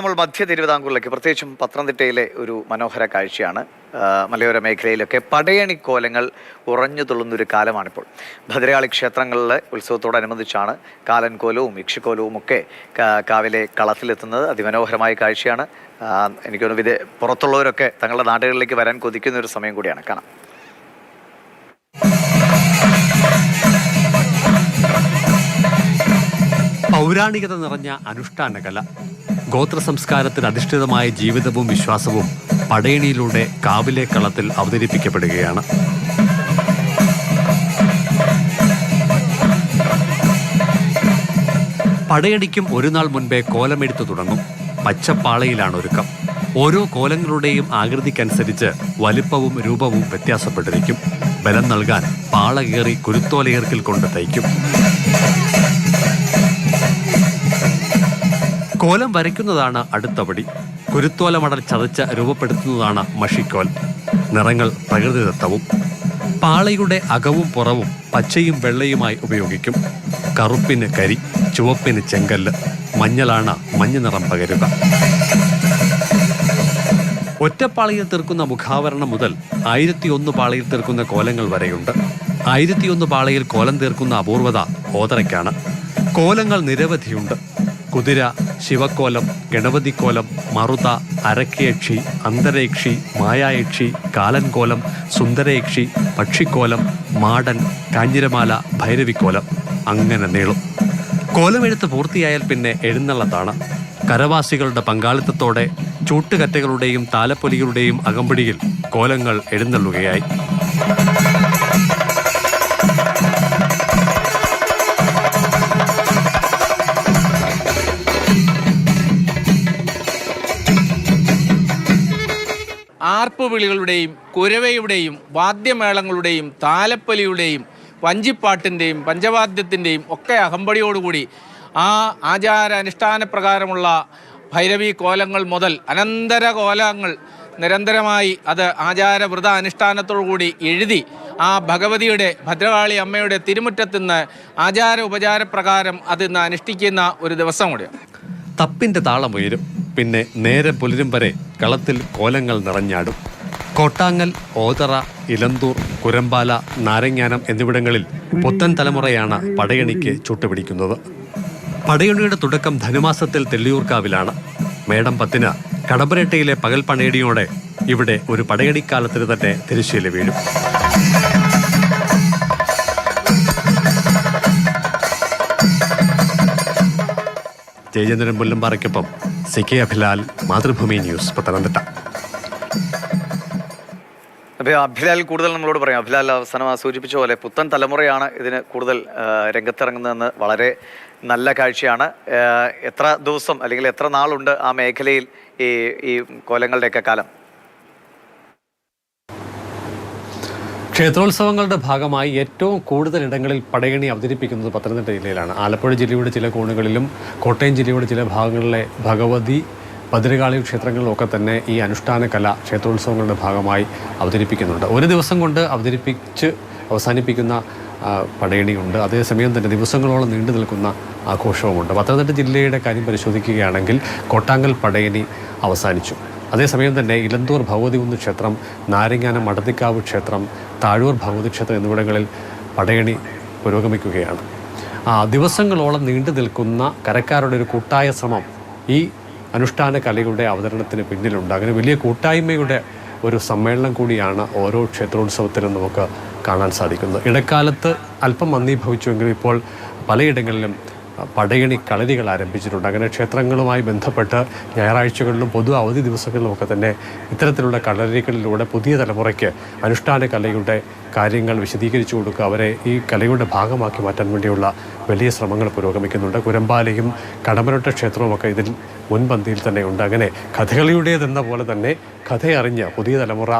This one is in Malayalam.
നമ്മൾ മധ്യ തിരുവിതാംകൂറിലേക്ക് പ്രത്യേകിച്ചും പത്തനംതിട്ടയിലെ ഒരു മനോഹര കാഴ്ചയാണ് മലയോര മേഖലയിലൊക്കെ പടയണി കോലങ്ങൾ ഉറഞ്ഞു തുള്ളുന്നൊരു കാലമാണിപ്പോൾ. ഭദ്രകാളി ക്ഷേത്രങ്ങളിലെ ഉത്സവത്തോടനുബന്ധിച്ചാണ് കാലൻ കോലവും യക്ഷിക്കോലവും ഒക്കെ കാവിലെ കളത്തിലെത്തുന്നത്. അതിമനോഹരമായ കാഴ്ചയാണ്. എനിക്ക് തോന്നുന്നു പുറത്തുള്ളവരൊക്കെ തങ്ങളുടെ നാടുകളിലേക്ക് വരാൻ കൊതിക്കുന്ന ഒരു സമയം കൂടിയാണ്. കാണാം. പൗരാണികത നിറഞ്ഞ അനുഷ്ഠാന കല ഗോത്ര സംസ്കാരത്തിൽ അധിഷ്ഠിതമായ ജീവിതവും വിശ്വാസവും പടയണിയിലൂടെ കാവിലെ കളത്തിൽ അവതരിപ്പിക്കപ്പെടുകയാണ്. പടയണിക്കും ഒരു നാൾ മുൻപേ കോലമെടുത്തു തുടങ്ങും. പച്ചപ്പാളയിലാണ് ഒരുക്കം. ഓരോ കോലങ്ങളുടെയും ആകൃതിക്കനുസരിച്ച് വലിപ്പവും രൂപവും വ്യത്യാസപ്പെട്ടിരിക്കും. ബലം നൽകാൻ പാള കയറി കുരുത്തോലയർക്കിൽ കൊണ്ട് തയ്ക്കും. കോലം വരയ്ക്കുന്നതാണ് അടുത്ത പടി. കുരുത്തോല മടൽ ചതച്ച് രൂപപ്പെടുത്തുന്നതാണ് മഷിക്കോൽ. നിറങ്ങൾ പ്രകൃതിദത്തവും പാളയുടെ അകവും പുറവും പച്ചയും വെള്ളയുമായി ഉപയോഗിക്കും. കറുപ്പിന് കരി ചുവപ്പിന് ചെങ്കല്ല് മഞ്ഞളാണ് മഞ്ഞ നിറം പകരുക. ഒറ്റപ്പാളയിൽ തീർക്കുന്ന മുഖാവരണം മുതൽ ആയിരത്തി ഒന്ന് പാളയിൽ തീർക്കുന്ന കോലങ്ങൾ വരെയുണ്ട്. ആയിരത്തിയൊന്ന് പാളയിൽ കോലം തീർക്കുന്ന അപൂർവത ഓതറയ്ക്കാണ് കോലങ്ങൾ നിരവധിയുണ്ട്. കുതിര ശിവക്കോലം ഗണപതിക്കോലം മറുത അരക്കയക്ഷി അന്തരയക്ഷി മായായക്ഷി കാലൻകോലം സുന്ദരയക്ഷി പക്ഷിക്കോലം മാടൻ കാഞ്ഞിരമാല ഭൈരവിക്കോലം അങ്ങനെ നീളും. കോലമെഴുത്ത് പൂർത്തിയായാൽ പിന്നെ എഴുന്നള്ളത്താണ്. കരവാസികളുടെ പങ്കാളിത്തത്തോടെ ചൂട്ടുകറ്റകളുടെയും താലപ്പൊലികളുടെയും അകമ്പടിയിൽ കോലങ്ങൾ എഴുന്നള്ളുകയായി. ആർപ്പുവിളികളുടെയും കുരവയുടെയും വാദ്യമേളങ്ങളുടെയും താലപ്പൊലിയുടെയും വഞ്ചിപ്പാട്ടിന്റെയും പഞ്ചവാദ്യത്തിന്റെയും ഒക്കെ അകമ്പടിയോടുകൂടി ആ ആചാര അനുഷ്ഠാന പ്രകാരമുള്ള ഭൈരവി കോലങ്ങൾ മുതൽ അനന്തര കോലങ്ങൾ നിരന്തരമായി അത് ആചാര വ്രത അനുഷ്ഠാനത്തോടുകൂടി എഴുതി ആ ഭഗവതിയുടെ ഭദ്രകാളി അമ്മയുടെ തിരുമുറ്റത്തുനിന്ന് ആചാര ഉപചാരപ്രകാരം അത് ഇന്ന് അനുഷ്ഠിക്കുന്ന ഒരു ദിവസം കൂടിയാണ്. തപ്പിന്റെ താളം ഉയരും. പിന്നെ നേരെ പുലരും വരെ കളത്തിൽ കോലങ്ങൾ നിറഞ്ഞാടും. കോട്ടാങ്ങൽ ഓതറ ഇലന്തൂർ കുരമ്പാല നാരങ്ങാനം എന്നിവിടങ്ങളിൽ പുത്തൻ തലമുറയാണ് പടയണിക്ക് ചുട്ടുപിടിക്കുന്നത്. പടയണിയുടെ തുടക്കം ധനുമാസത്തിൽ തെള്ളിയൂർക്കാവിലാണ്. മേടം പത്തിന് കടമ്പരട്ടയിലെ പകൽ പണയടിയോടെ ഇവിടെ ഒരു പടയണിക്കാലത്തിന് തന്നെ തിരശ്ശീല വീഴും. Jayachandran പുല്ലമ്പാറയ്ക്കൊപ്പം C K Abhilal Mathrubhumi news Pathanamthitta. അപ്പോൾ അഭിലാൽ കൂടുതൽ നമ്മളോട് പറയാം. അഭിലാൽ അവസാനം സൂചിപ്പിച്ച പോലെ പുത്തൻ തലമുറയാണ് ഇതിന് കൂടുതൽ രംഗത്തിറങ്ങുന്നതെന്ന് വളരെ നല്ല കാഴ്ചയാണ്. എത്ര ദിവസം അല്ലെങ്കിൽ എത്ര നാളുണ്ട് ആ മേഖലയിൽ ഈ ഈ കോലങ്ങളുടെയൊക്കെ കാലം? ക്ഷേത്രോത്സവങ്ങളുടെ ഭാഗമായി ഏറ്റവും കൂടുതൽ ഇടങ്ങളിൽ പടയണി അവതരിപ്പിക്കുന്നത് പത്തനംതിട്ട ജില്ലയിലാണ്. ആലപ്പുഴ ജില്ലയുടെ ചില കോണുകളിലും കോട്ടയം ജില്ലയുടെ ചില ഭാഗങ്ങളിലെ ഭഗവതി ഭദ്രകാളി ക്ഷേത്രങ്ങളിലൊക്കെ തന്നെ ഈ അനുഷ്ഠാന കല ക്ഷേത്രോത്സവങ്ങളുടെ ഭാഗമായി അവതരിപ്പിക്കുന്നുണ്ട്. ഒരു ദിവസം കൊണ്ട് അവതരിപ്പിച്ച് അവസാനിപ്പിക്കുന്ന പടയണിയുണ്ട്. അതേസമയം തന്നെ ദിവസങ്ങളോളം നീണ്ടു നിൽക്കുന്ന ആഘോഷവുമുണ്ട്. പത്തനംതിട്ട ജില്ലയുടെ കാര്യം പരിശോധിക്കുകയാണെങ്കിൽ കോട്ടാങ്കൽ പടയണി അവസാനിച്ചു. അതേസമയം തന്നെ ഇലന്തൂർ ഭഗവതി കുന്ന് ക്ഷേത്രം നാരങ്ങാനം മടത്തിക്കാവ് ക്ഷേത്രം താഴൂർ ഭഗവതി ക്ഷേത്രം എന്നിവിടങ്ങളിൽ പടയണി പുരോഗമിക്കുകയാണ്. ആ ദിവസങ്ങളോളം നീണ്ടു നിൽക്കുന്ന കരക്കാരുടെ ഒരു കൂട്ടായ ശ്രമം ഈ അനുഷ്ഠാന കലയുടെ അവതരണത്തിന് പിന്നിലുണ്ട്. അങ്ങനെ വലിയ കൂട്ടായ്മയുടെ ഒരു സമ്മേളനം കൂടിയാണ് ഓരോ ക്ഷേത്രോത്സവത്തിലും നമുക്ക് കാണാൻ സാധിക്കുന്നത്. ഇടക്കാലത്ത് അല്പം മന്ദീഭവിച്ചുവെങ്കിലും ഇപ്പോൾ പലയിടങ്ങളിലും പടയണി കളരികൾ ആരംഭിച്ചിട്ടുണ്ട്. അങ്ങനെ ക്ഷേത്രങ്ങളുമായി ബന്ധപ്പെട്ട് ഞായറാഴ്ചകളിലും പൊതു അവധി ദിവസങ്ങളിലും ഒക്കെ തന്നെ ഇത്തരത്തിലുള്ള കളരികളിലൂടെ പുതിയ തലമുറയ്ക്ക് അനുഷ്ഠാന കലയുടെ കാര്യങ്ങൾ വിശദീകരിച്ചു കൊടുക്കുക അവരെ ഈ കലയുടെ ഭാഗമാക്കി മാറ്റാൻ വേണ്ടിയുള്ള വലിയ ശ്രമങ്ങൾ പുരോഗമിക്കുന്നുണ്ട്. കുരമ്പാലയും കടമരട്ട ക്ഷേത്രവുമൊക്കെ ഇതിൽ മുൻപന്തിയിൽ തന്നെയുണ്ട് അങ്ങനെ കഥകളിയുടേതെന്ന പോലെ തന്നെ കഥയറിഞ്ഞ് പുതിയ തലമുറ